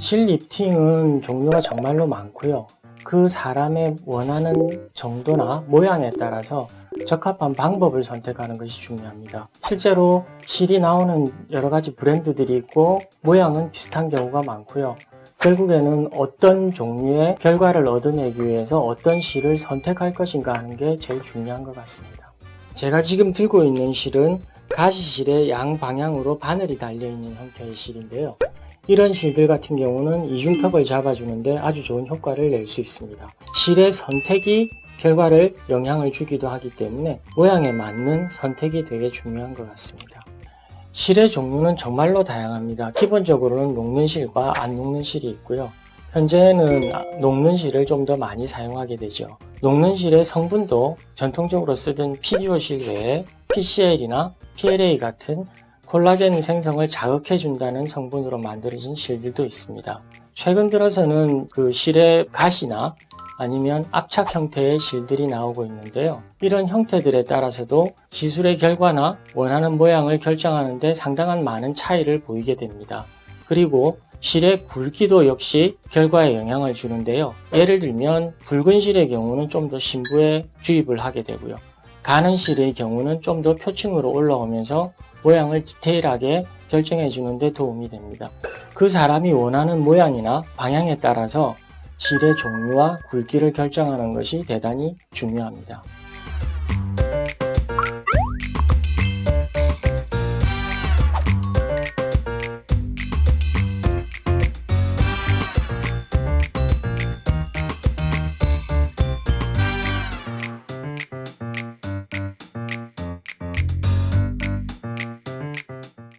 실 리프팅은 종류가 정말로 많고요. 그 사람의 원하는 정도나 모양에 따라서 적합한 방법을 선택하는 것이 중요합니다. 실제로 실이 나오는 여러 가지 브랜드들이 있고 모양은 비슷한 경우가 많고요. 결국에는 어떤 종류의 결과를 얻어내기 위해서 어떤 실을 선택할 것인가 하는 게 제일 중요한 것 같습니다. 제가 지금 들고 있는 실은 가시실의 양 방향으로 바늘이 달려있는 형태의 실인데요. 이런 실들 같은 경우는 이중턱을 잡아주는데 아주 좋은 효과를 낼 수 있습니다. 실의 선택이 결과를 영향을 주기도 하기 때문에 모양에 맞는 선택이 되게 중요한 것 같습니다. 실의 종류는 정말로 다양합니다. 기본적으로는 녹는 실과 안 녹는 실이 있고요. 현재는 녹는 실을 좀 더 많이 사용하게 되죠. 녹는 실의 성분도 전통적으로 쓰던 PDO 실 외에 PCL이나 PLA 같은 콜라겐 생성을 자극해준다는 성분으로 만들어진 실들도 있습니다. 최근 들어서는 그 실의 가시나 아니면 압착 형태의 실들이 나오고 있는데요. 이런 형태들에 따라서도 기술의 결과나 원하는 모양을 결정하는데 상당한 많은 차이를 보이게 됩니다. 그리고 실의 굵기도 역시 결과에 영향을 주는데요. 예를 들면 붉은 실의 경우는 좀더 심부에 주입을 하게 되고요. 가는 실의 경우는 좀 더 표층으로 올라오면서 모양을 디테일하게 결정해 주는데 도움이 됩니다. 그 사람이 원하는 모양이나 방향에 따라서 실의 종류와 굵기를 결정하는 것이 대단히 중요합니다.